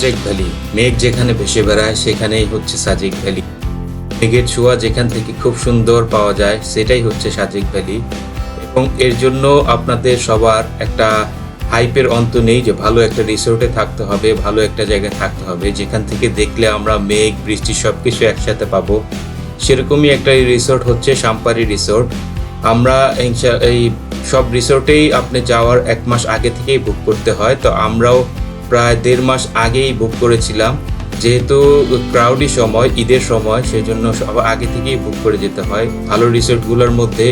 Sajek valley. মেঘ যেখানে ভেসে বেড়ায়, সেখানেই হচ্ছে সাজেক ভ্যালি। মেঘের ছোঁয়া যেখান থেকে খুব সুন্দর পাওয়া যায়, সেটাই হচ্ছে সাজেক ভ্যালি। এবং এর জন্য আপনাদের সবার একটা হাইপের অন্ত নেই যে ভালো একটা রিসোর্টে থাকতে হবে, ভালো একটা জায়গায় থাকতে হবে। যেখান থেকে দেখলে আমরা মেঘ, বৃষ্টি সব কিছু একসাথে পাবো। সেরকমই একটা রিসোর্ট হচ্ছে সাম্পারি রিসোর্ট। আমরা এই সব রিসোর্টেই আপনি যাওয়ার এক মাস আগে থেকেই বুক করতে হয়। তো আমরাও প্রায় দেড় মাস আগেই বুক করেছিলাম। যেহেতু ক্রাউডি সময়, ঈদের সময় সেই জন্য সব আগে থেকেই বুক করে যেতে হয়। ভালো রিসোর্টগুলোর মধ্যে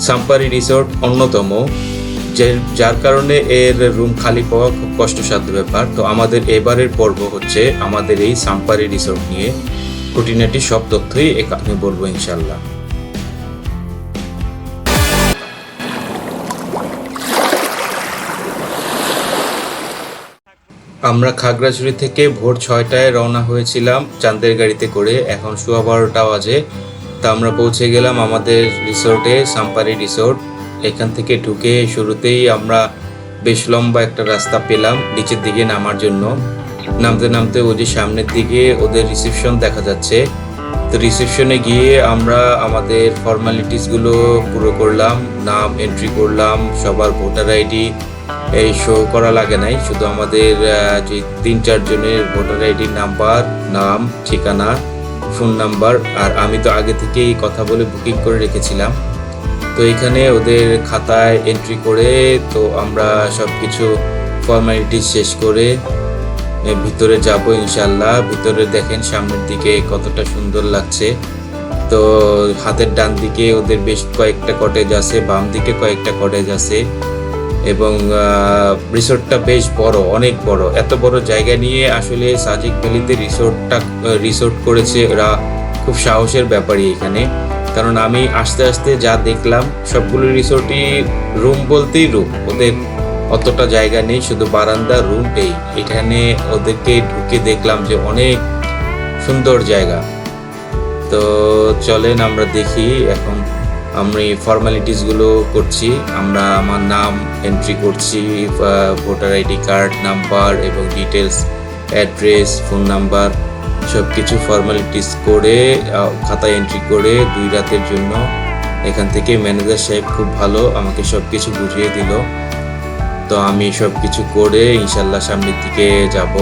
সাম্পারি রিসোর্ট অন্যতম, যে, যার কারণে এর রুম খালি পাওয়া খুব কষ্টসাধ্য ব্যাপার। তো আমাদের এবারের পর্ব হচ্ছে আমাদের এই সাম্পারি রিসোর্ট নিয়ে। খুঁটিনাটি সব তথ্যই এখানে বলব ইনশাল্লাহ আমরা খাগড়াছড়ি থেকে ভোর ছয়টায় রওনা হয়েছিলাম চাঁদের গাড়িতে করে। এখন সোয়া বারোটা বাজে। তা আমরা পৌঁছে গেলাম আমাদের রিসোর্টে, সাম্পারি রিসোর্ট। এখান থেকে ঢুকে শুরুতেই আমরা বেশ লম্বা একটা রাস্তা পেলাম নিচের দিকে নামার জন্য। নামতে নামতে ওই যে সামনের দিকে ওদের রিসেপশন দেখা যাচ্ছে। তো রিসেপশনে গিয়ে আমরা আমাদের ফর্মালিটিসগুলো পুরো করলাম, নাম এন্ট্রি করলাম, সবার ভোটার আইডি এই শো করা লাগে নাই। শুধু আমাদের যে তিন চারজনের ভোটার আইডি নাম্বার নাম, ঠিকানা ফোন নাম্বার আর আমি তো আগে থেকেই কথা বলে বুকিং করে রেখেছিলাম। তো এখানে ওদের খাতায় এন্ট্রি করে, তো আমরা সব কিছু ফর্মালিটি শেষ করে ভিতরে যাব ইনশাল্লাহ ভিতরে দেখেন সামনের দিকে কতটা সুন্দর লাগছে। তো হাতের ডান দিকে ওদের বেশ কয়েকটা কটেজ আছে, বাম দিকে কয়েকটা কটেজ আছে। রিসোর্টটা বেশ বড়, অনেক বড়। এত বড় জায়গা নিয়ে আসলে সাজিক ভ্যালিতে রিসোর্টটা, রিসোর্ট করেছে ওরা খুব সাহসের ব্যাপারই এখানে। কারণ আমি আস্তে আস্তে যা দেখলাম, সবগুলো রিসোর্টই রুম বলতেই রুম। ওদের অতটা জায়গা নেই, শুধু বারান্দা রুম এই এখানে ওদেরকে ঢুকে দেখলাম যে অনেক সুন্দর জায়গা। তো চলেন আমরা দেখি এখন আমি ফর্মালিটিসগুলো করছি, আমরা আমার নাম এন্ট্রি করছি ভোটার আইডি কার্ড নাম্বার এবং ডিটেলস অ্যাড্রেস ফোন নাম্বার সব কিছু ফর্মালিটিস করে খাতায় এন্ট্রি করে দুই রাতের জন্য এখান থেকে ম্যানেজার সাহেব খুব ভালো আমাকে সব কিছু বুঝিয়ে দিল। তো আমি সব কিছু করে ইনশাল্লাহ সামনের দিকে যাব।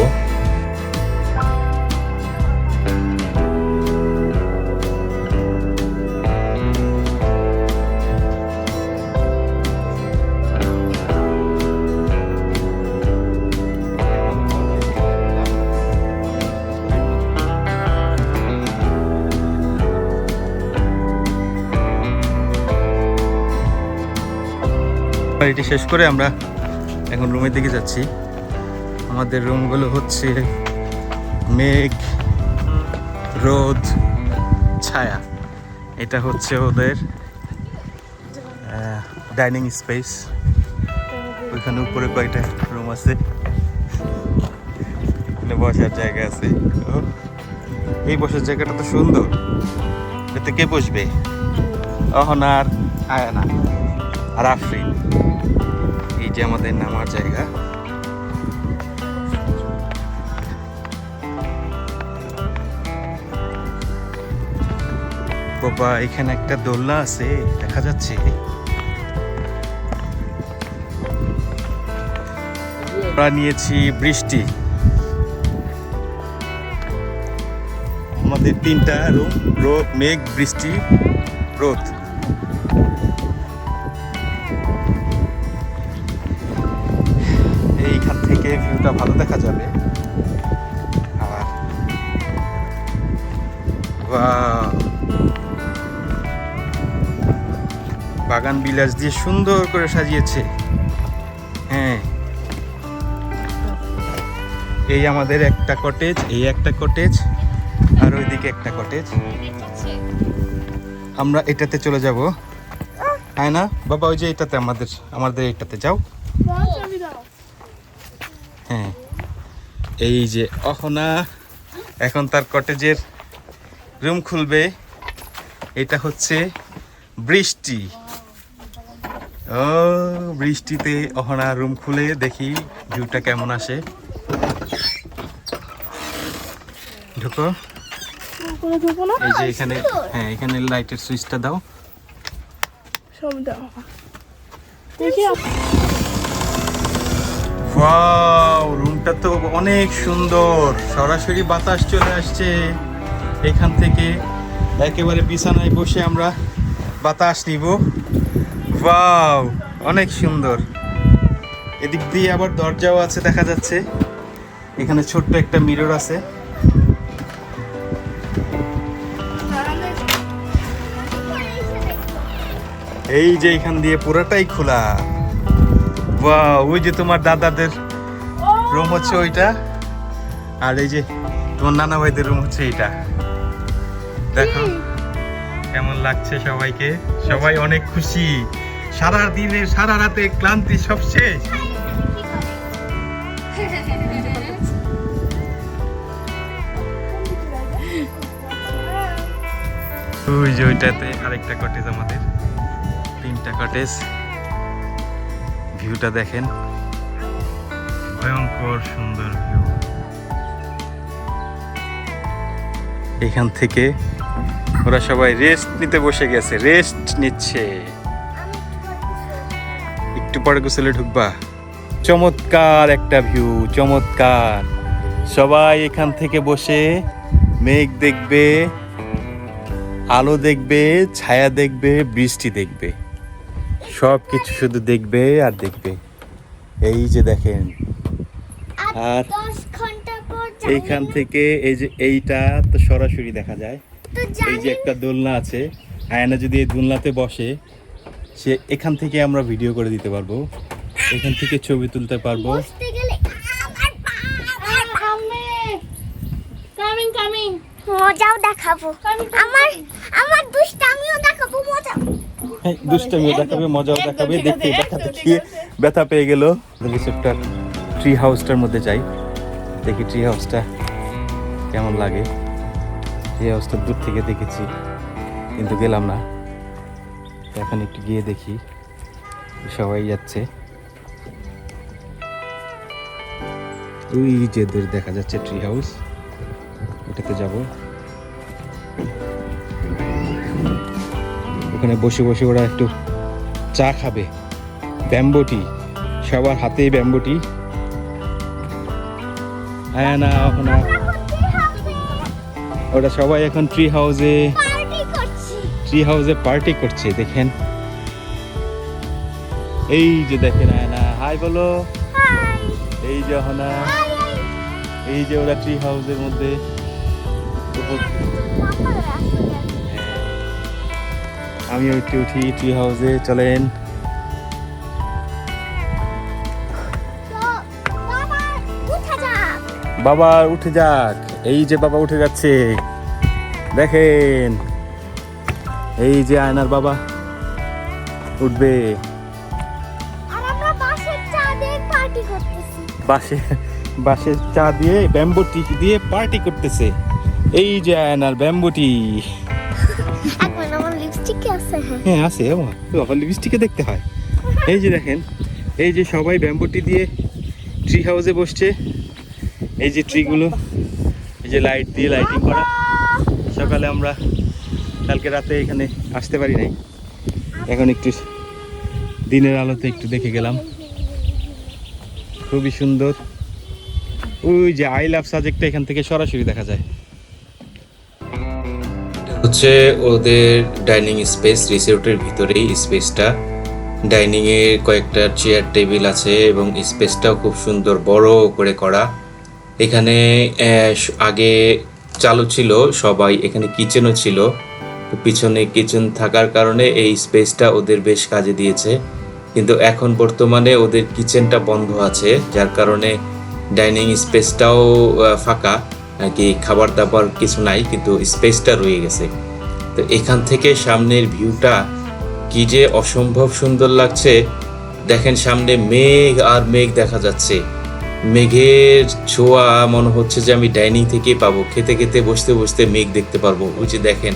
এটি শেষ করে আমরা এখন রুমের দিকে যাচ্ছি। আমাদের রুমগুলো হচ্ছে মেঘ, রোদ, ছায়া। এটা হচ্ছে ওদের ডাইনিং স্পেস। ওইখানে উপরে কয়েকটা রুম আছে? এখানে বসার জায়গা আছে। এই বসার জায়গাটা তো সুন্দর। এতে কে বসবে? অহনার, আয়ানা আর আফরিন। যে আমাদের নামার জায়গা। বাবা, এখানে একটা দোলনা আছে, দেখা যাচ্ছে। নিয়েছি বৃষ্টি। আমাদের তিনটা রোদ, মেঘ, বৃষ্টি, রোদ। ভালো দেখা যাবে। আর বাগান বিলাস দিয়ে সুন্দর করে সাজিয়েছে। হ্যাঁ। এই আমাদের একটা কটেজ এই একটা কটেজ আর ওইদিকে একটা কটেজ আমরা এটাতে চলে যাব। হ্যাঁ না? বাবা, ওই যে এটাতে আমাদের আমাদের এটাতে যাও হ্যাঁ এই যে অহনা এখন তার কটেজের রুম খুলবে। এটা হচ্ছে বৃষ্টি। ও, বৃষ্টিতে অহনা রুম খুলে দেখি, ভিউটা কেমন আসে। ঢুকো। এই যে এখানে হ্যাঁ এখানে লাইটের সুইচটা দাও। সব দাও। ওয়াও রুমটা তো অনেক সুন্দর। সরাসরি বাতাস চলে আসছে। এখান থেকে একেবারে বিছানায় বসে আমরা বাতাস নিব। ওয়াও অনেক সুন্দর। এদিক দিয়ে আবার দরজাও আছে, দেখা যাচ্ছে। এখানে ছোট্ট একটা মিরর আছে। এই যে এখান দিয়ে পুরোটাই খোলা। ওয়াও ওই যে তোমার দাদাদের রুম হচ্ছে ওইটা। আর এই যে তোমার নানা ভাইদের রুম হচ্ছে এইটা। দেখো কেমন লাগছে সবাইকে? সবাই অনেক খুশি। সারা দিনের সারা রাতে ক্লান্তি সব শেষ। ওই যে ওইটাতে আরেকটা কটেজ আমাদের। তিনটা কটেজ ভিউটা দেখেন। ভয়ঙ্কর সুন্দর ভিউ। এখান থেকে ওরা সবাই রেস্ট নিতে বসে গেছে রেস্ট নিচ্ছে। একটু পরে গোসলে ঢুকবা। চমৎকার একটা ভিউ চমৎকার। সবাই এখান থেকে বসে মেঘ দেখবে আলো দেখবে ছায়া দেখবে বৃষ্টি দেখবে। সব কিছু শুধু দেখবে আর দেখবে। এই যে দেখেন। আর দশ ঘণ্টা পর এইখান থেকে এই যে এইটা তো সরাসরি দেখা যায়। এই যে একটা দোলনা আছে। আয়না যদি এই দোলনাতে বসে সে এখান থেকে আমরা ভিডিও করে দিতে পারব। এখান থেকে ছবি তুলতে পারব। মজাও দেখাবো। আমার আমার দুষ্টামিও দেখাবো মজা দুষ্টামিও দেখাবে মজাও দেখাবে দেখতে ঠিক দেখিয়ে ব্যথা পেয়ে গেল। রিসেপ্টার ট্রি হাউসটার মধ্যে যাই। দেখি ট্রি হাউসটা কেমন লাগে। ট্রি হাউসটা দূর থেকে দেখেছি কিন্তু গেলাম না। এখন একটু গিয়ে দেখি সবাই যাচ্ছে। ওই যে দূর দেখা যাচ্ছে ট্রি হাউস ওটাতে যাব। ওখানে বসে বসে ওরা একটু চা খাবে। ব্যাম্বটি সবার হাতেই ব্যাম্বটি হ্যাঁ না ওখানে ওরা সবাই এখন ট্রি হাউসে ট্রি হাউসে পার্টি করছে দেখেন। এই যে দেখেন আয়না হাই বলো। এই যে হনা এই যে ওরা ট্রি হাউসের মধ্যে আমি উঠে উঠি ট্রি হাউসে চলেন। বাবা, উঠে যাক। এই যে বাবা উঠে যাচ্ছে। দেখেন। এই যে আয়নার বাবা উঠবে। বাসে বাসের চা দিয়ে ব্যাম্বু টি দিয়ে পার্টি করতেছে। এই যে আয়নার ব্যাম্বুটি হ্যাঁ। হ্যাঁ আছে বাবা লিপস্টিকে দেখতে হয়। এই যে দেখেন, এই যে সবাই ব্যাম্বুটি দিয়ে ট্রি হাউসে বসছে। এই যে ট্রিগুলো এই যে লাইট দিয়ে লাইটিং করা। সকালে আমরা কালকে রাতে এখানে আসতে পারি নাই। এখন একটু দিনের আলোতে একটু দেখে গেলাম। খুবই সুন্দর। ওই যে আই লাভ সাজেক্টটা এখান থেকে সরাসরি দেখা যায়। হচ্ছে ওদের ডাইনিং স্পেস, রিসোর্টের ভিতরেই স্পেসটা। ডাইনিং এ কয়েকটা চেয়ার, টেবিল আছে এবং স্পেসটাও খুব সুন্দর বড় করে করা। এখানে আগে চালু ছিল, সবাই এখানে কিচেনও ছিল। পিছনে কিচেন থাকার কারণে এই স্পেসটা ওদের বেশ কাজে দিয়েছে। কিন্তু এখন বর্তমানে ওদের কিচেনটা বন্ধ আছে, যার কারণে ডাইনিং স্পেসটাও ফাঁকা। নাকি খাবার দাবার কিছু নাই, কিন্তু স্পেসটা রয়ে গেছে। তো এখান থেকে সামনের ভিউটা কি যে অসম্ভব সুন্দর লাগছে। দেখেন সামনে মেঘ আর মেঘ দেখা যাচ্ছে। মেঘের ছোঁয়া, মনে হচ্ছে যে আমি ডাইনিং থেকেই পাবো। খেতে খেতে, বসতে বসতে মেঘ দেখতে পারব। ওই যে দেখেন,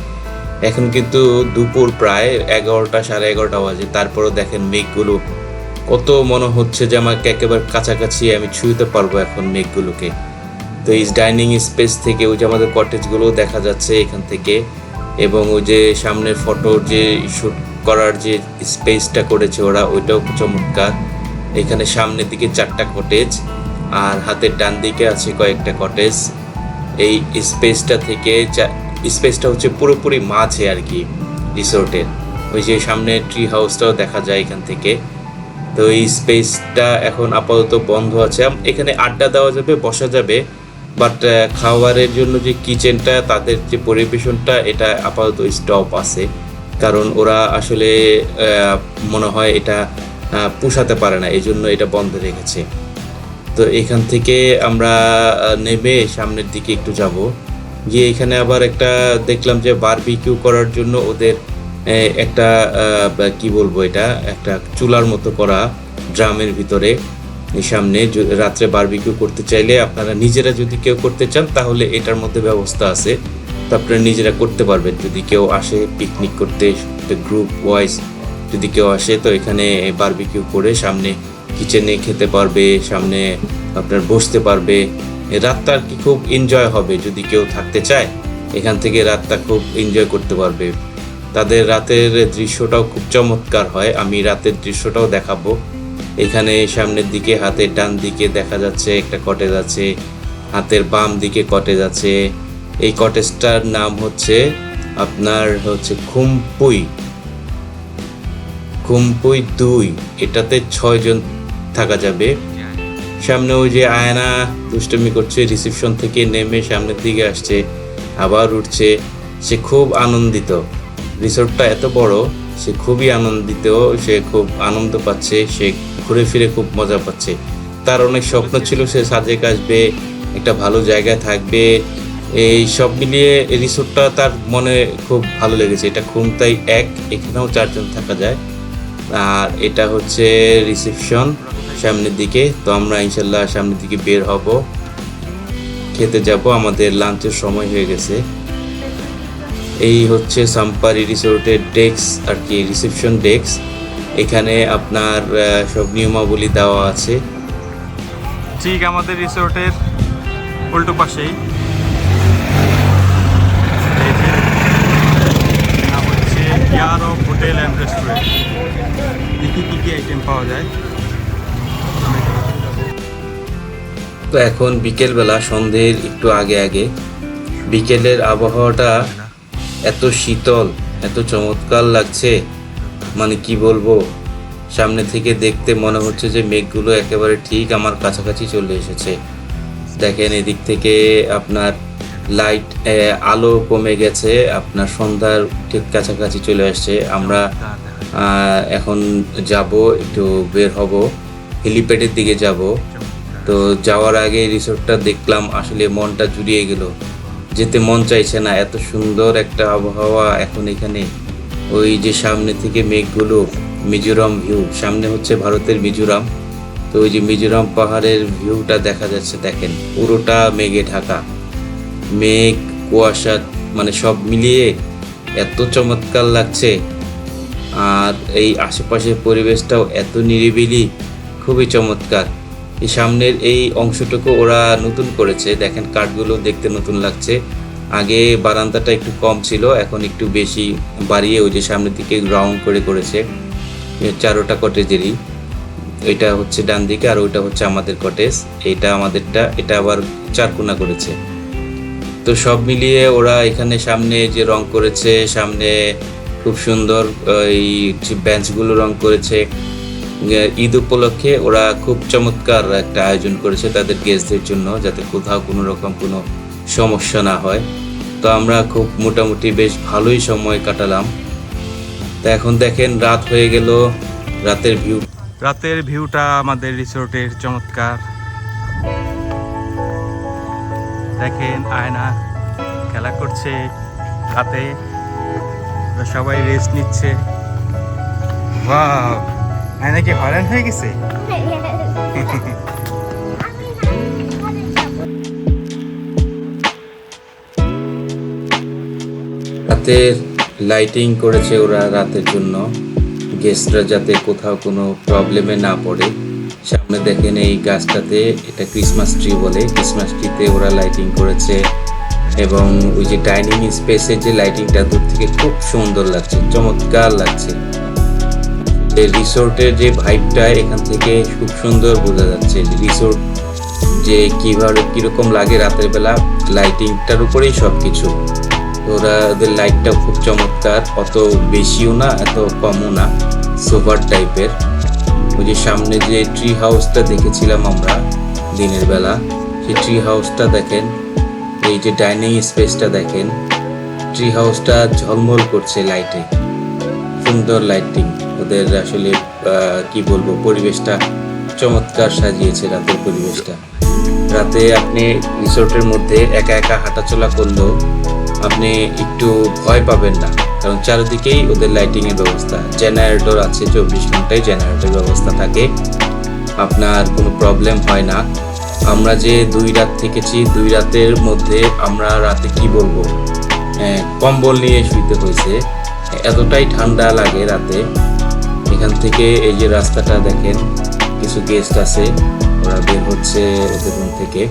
এখন কিন্তু দুপুর প্রায় এগারোটা, সাড়ে এগারোটা বাজে। তারপরেও দেখেন মেঘগুলো কত মনে হচ্ছে যে আমাকে একেবারে কাছাকাছি আমি ছুঁতে পারব এখন মেঘগুলোকে। তো এই ডাইনিং স্পেস থেকে ওই যে আমাদের কটেজগুলো দেখা যাচ্ছে এখান থেকে। এবং ওই যে সামনের ফটো যে শ্যুট করার যে স্পেসটা করেছে ওরা, ওইটাও চমৎকার। এখানে সামনের দিকে চারটা কটেজ আর হাতের ডান দিকে আছে কয়েকটা কটেজ এই স্পেসটা থেকে স্পেসটা হচ্ছে পুরোপুরি মাঝে আর কি রিসোর্টের ওই যে সামনে ট্রি হাউসটাও দেখা যায় এখান থেকে। তো এই স্পেসটা এখন আপাতত বন্ধ আছে। এখানে আড্ডা দেওয়া যাবে, বসা যাবে। বাট খাবারের জন্য যে কিচেনটা তাদের যে পরিবেশনটা, এটা আপাতত স্টপ আছে। কারণ ওরা আসলে মনে হয় এটা পোষাতে পারে না। এই জন্য এটা বন্ধ রেখেছে। তো এখান থেকে আমরা নেমে সামনের দিকে একটু যাব। গিয়ে এখানে আবার একটা দেখলাম যে বারবিকিউ করার জন্য ওদের একটা কি বলব এটা? একটা চুলার মতো করা, ড্রামের ভিতরে। সামনে রাত্রে বারবিকিউ করতে চাইলে আপনারা নিজেরা যদি কেউ করতে চান, তাহলে এটার মধ্যে ব্যবস্থা আছে। তো আপনারা নিজেরা করতে পারবেন। যদি কেউ আসে পিকনিক করতে গ্রুপ ওয়াইজ যদি কেউ আসে, তো এখানে বারবিকিউ করে সামনে কিচেনে খেতে পারবে, সামনে আপনার বসতে পারবে। রাতটা আর কি খুব এনজয় হবে। যদি কেউ থাকতে চায়, এখান থেকে রাতটা খুব এনজয় করতে পারবে। তাদের রাতের দৃশ্যটাও খুব চমৎকার হয়। আমি রাতের দৃশ্যটাও দেখাবো। এখানে সামনের দিকে, হাতের ডান দিকে দেখা যাচ্ছে একটা কটেজ আছে, হাতের বাম দিকে কটেজ আছে। এই কটেজটার নাম হচ্ছে, আপনার হচ্ছে খুমপুই। খুমপুই দুই, এটাতে ছয়জন থাকা যাবে। সামনে ওই যে আয়না দুষ্টমি করছে রিসেপশন থেকে নেমে সামনের দিকে আসছে, আবার উঠছে। সে খুব আনন্দিত। রিসোর্টটা এত বড় সে খুবই আনন্দিত, সে খুব আনন্দ পাচ্ছে, সে ঘুরে ফিরে খুব মজা পাচ্ছে। তার অনেক স্বপ্ন ছিল সে সাজেক আসবে, একটা ভালো জায়গায় থাকবে। এই সব মিলিয়ে রিসোর্টটা তার মনে খুব ভালো লেগেছে। এটা খুমতাই এক, এখানেও চারজন থাকা যায়। আর এটা হচ্ছে রিসেপশন সামনের দিকে। তো আমরা ইনশাল্লাহ সামনের দিকে বের হব। খেতে যাব, আমাদের লাঞ্চের সময় হয়ে গেছে। এই হচ্ছে সাম্পারি রিসোর্টের ডেস্ক আর কি রিসেপশন ডেস্ক। এখানে আপনার সব নিয়মাবলী দেওয়া আছে। ঠিক আমাদের রিসোর্টের উল্টো পাশেই। Yarrow hotel and restaurant. দেখি কী কী আইটেম পাওয়া যায়। তো এখন বিকেলবেলা সন্ধ্যের একটু আগে আগে বিকেলের আবহাওয়াটা এত শীতল, এত চমৎকার লাগছে। মানে কি বলব? সামনে থেকে দেখতে মনে হচ্ছে যে মেঘগুলো একেবারে ঠিক আমার কাছাকাছি চলে এসেছে। দেখেন এদিক থেকে আপনার লাইট আলো কমে গেছে, আপনার সন্ধ্যার ঠিক কাছাকাছি চলে আসছে। আমরা এখন যাব, একটু বের হব, হেলিপ্যাডের দিকে যাব। তো যাওয়ার আগে রিসোর্টটা দেখলাম, আসলে মনটা জুড়িয়ে গেল। যেতে মন চাইছে না। এত সুন্দর একটা আবহাওয়া এখন এখানে। ওই যে সামনে থেকে মেঘগুলো, মিজোরাম ভিউ সামনে হচ্ছে ভারতের মিজোরাম। তো ওই যে মিজোরাম পাহাড়ের ভিউটা দেখা যাচ্ছে, দেখেন। পুরোটা মেঘে ঢাকা। মেঘ, কুয়াশা মানে সব মিলিয়ে এত চমৎকার লাগছে। আর এই আশেপাশের পরিবেশটাও এত নিরিবিলি, খুবই চমৎকার। এই সামনের এই অংশটুকু ওরা নতুন করেছে। দেখেন কাঠগুলো দেখতে নতুন লাগছে। আগে বারান্দাটা একটু কম ছিল, এখন একটু বেশি বাড়িয়ে ওই যে সামনের দিকে রাউন্ড করে করেছে। চারোটা কটেজেরই এটা হচ্ছে ডান দিকে আর ওইটা হচ্ছে আমাদের কটেজ এটা আমাদেরটা, এটা আবার চারকোনা করেছে। তো সব মিলিয়ে ওরা এখানে সামনে যে রং করেছে, সামনে খুব সুন্দর এই বেঞ্চগুলো রং করেছে। ঈদ উপলক্ষে ওরা খুব চমৎকার একটা আয়োজন করেছে তাদের গেস্টদের জন্য, যাতে কোথাও কোনো রকম কোনো সমস্যা না হয়। তো আমরা খুব মোটামুটি বেশ ভালোই সময় কাটালাম। তা এখন দেখেন, রাত হয়ে গেল, রাতের ভিউ রাতের ভিউটা আমাদের রিসোর্টের চমৎকার। দেখেন, আয়না খেলা করছে রাতে। সবাই রেস্ট নিচ্ছে। ওয়াও আয়না কি হরেন হয়ে গেছে? রাতের লাইটিং করেছে ওরা রাতের জন্য। গেস্টরা যাতে কোথাও কোনো প্রবলেমে না পড়ে। সামনে দেখেন এই গাছটাতে, এটা ক্রিসমাস ট্রি বলে। ক্রিসমাস ট্রিতে ওরা লাইটিং করেছে। এবং ওই যে ডাইনিং স্পেসের যে লাইটিংটা দূর থেকে খুব সুন্দর লাগছে, চমৎকার লাগছে। এই রিসোর্টের যে ভাইবটা এখান থেকে খুব সুন্দর বোঝা যাচ্ছে। রিসোর্ট যে কীভাবে, কীরকম লাগে রাতের বেলা লাইটিংটার উপরেই সব কিছু ওরা, ওদের লাইটটাও খুব চমৎকার, অত বেশিও না, এত কমও না সোভার টাইপের ওই যে সামনে যে ট্রি হাউসটা দেখেছিলাম আমরা দিনের বেলা, সেই ট্রি হাউসটা দেখেন, এই যে ডাইনিং স্পেসটা দেখেন ট্রি হাউসটা ঝলমল করছে লাইটে সুন্দর লাইটিং ওদের আসলে কি বলব পরিবেশটা চমৎকার সাজিয়েছে রাতের পরিবেশটা। রাতে আপনি রিসোর্টের মধ্যে একা একা হাঁটাচলা করলেও আপনি একটু ভয় পাবেন না। কারণ চারিদিকেই ওদের লাইটিং এর ব্যবস্থা। জেনারেটর আছে চব্বিশ ঘন্টায় জেনারেটর ব্যবস্থা থাকে। আপনার কোনো প্রবলেম হয় না। আমরা যে দুই রাত থেকেছি দুই রাতের মধ্যে আমরা রাতে কি বলব? আহ, কম্বল নিয়ে শুইতে হয়েছে। এতটাই ঠান্ডা লাগে রাতে। এখান থেকে এই যে রাস্তাটা দেখেন, কিছু গেস্ট আছে, ওরা বের হচ্ছে ওদের থেকে।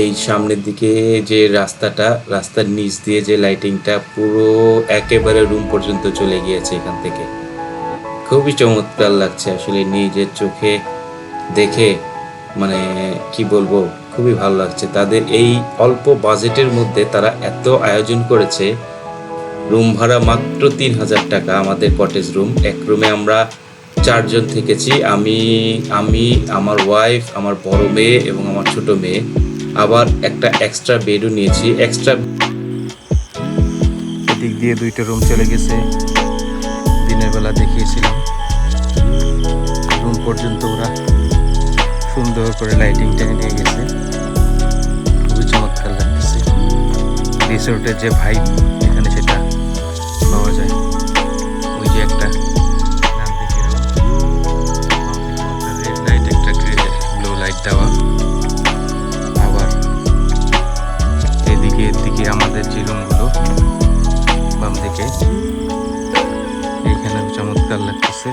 এই সামনের দিকে যে রাস্তাটা, রাস্তার নিচ দিয়ে যে লাইটিংটা পুরো একেবারে রুম পর্যন্ত চলে গিয়েছে এখান থেকে। খুবই চমৎকার লাগছে আসলে নিজের চোখে দেখে মানে কি বলব, খুবই ভালো লাগছে। তাদের এই অল্প বাজেটের মধ্যে তারা এত আয়োজন করেছে রুম ভাড়া মাত্র তিন হাজার টাকা। আমাদের কটেজ রুম এক রুমে আমরা চারজন থেকেছি। আমি আমি, আমার ওয়াইফ আমার বড় মেয়ে এবং আমার ছোট মেয়ে। আবার একটা এক্সট্রা বেডও নিয়েছি। এক্সট্রা এদিক দিয়ে দুইটা রুম চলে গেছে। দিনের বেলা দেখিয়েছিলাম। রুম পর্যন্ত ওরা সুন্দর করে লাইটিং টেনে নিয়ে গেছে। খুবই চমৎকার লাগতেছে। রিসোর্টের যে ভাইব আমাদের যে রুমগুলো, বাম দিকে, এইখানে চমৎকার লাগতেছে।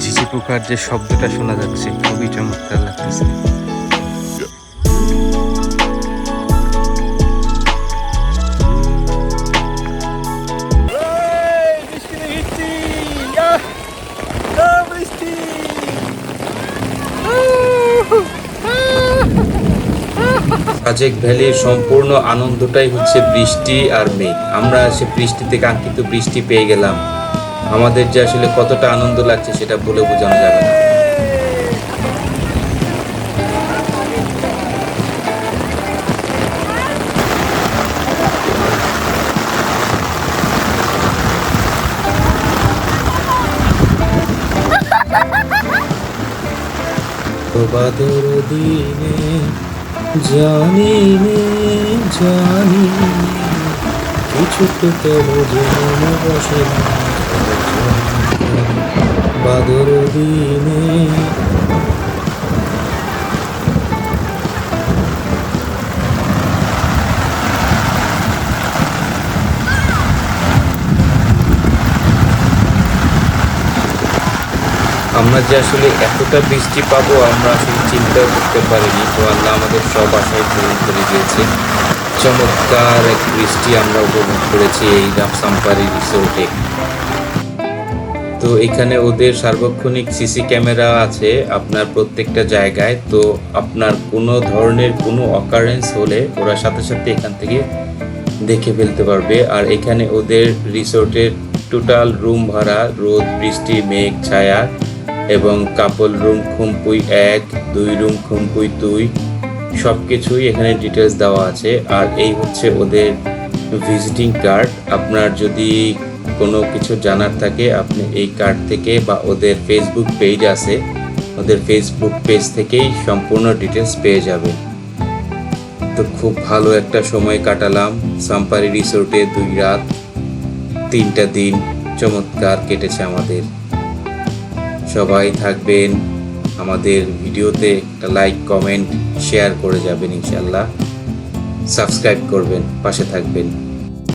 ঝিঝি পোকার যে শব্দটা শোনা যাচ্ছে, খুবই চমৎকার লাগতেছে। সাজেক ভ্যালির সম্পূর্ণ আনন্দটাই হচ্ছে বৃষ্টি আর মেঘ। আমরা সে বৃষ্টিতে কাঙ্ক্ষিত বৃষ্টি পেয়ে গেলাম। আমাদের যে আসলে কতটা আনন্দ লাগছে সেটা বলে বোঝানো যাবে না। বাদর দিনে জানি নে জানি কিছু তো তব যেন বসে বাদর দিনে আমরা যে আসলে এতটা বৃষ্টি পাবো, আমরা আসলে চিন্তাও করতে পারিনি। তো আল্লাহ আমাদের সব আশায় পূরণ করে দিয়েছে। চমৎকার এক বৃষ্টি আমরা উপভোগ করেছি এই রামসাম্পারি রিসোর্টে তো এখানে ওদের সার্বক্ষণিক সিসি ক্যামেরা আছে আপনার প্রত্যেকটা জায়গায়। তো আপনার কোনো ধরনের কোনো অকারেন্স হলে ওরা সাথে সাথে এখান থেকে দেখে ফেলতে পারবে। আর এখানে ওদের রিসোর্টের টোটাল রুম ভাড়া, রোদ, বৃষ্টি, মেঘ, ছায়া এবং কাপল রুম, খুমপুই এক, দুই রুম, খুমপুই দুই সব কিছুই এখানে ডিটেলস দেওয়া আছে। আর এই হচ্ছে ওদের ভিজিটিং কার্ড আপনার যদি কোনো কিছু জানার থাকে, আপনি এই কার্ড থেকে বা ওদের ফেসবুক পেজ আছে, ওদের ফেসবুক পেজ থেকেই সম্পূর্ণ ডিটেলস পেয়ে যাবেন। তো খুব ভালো একটা সময় কাটালাম। সাম্পারি রিসোর্টে দুই রাত, তিনটা দিন চমৎকার কেটেছে আমাদের। সবাই থাকবেন। আমাদের ভিডিওতে একটা লাইক কমেন্ট শেয়ার করে যাবেন ইনশাল্লাহ সাবস্ক্রাইব করবেন, পাশে থাকবেন।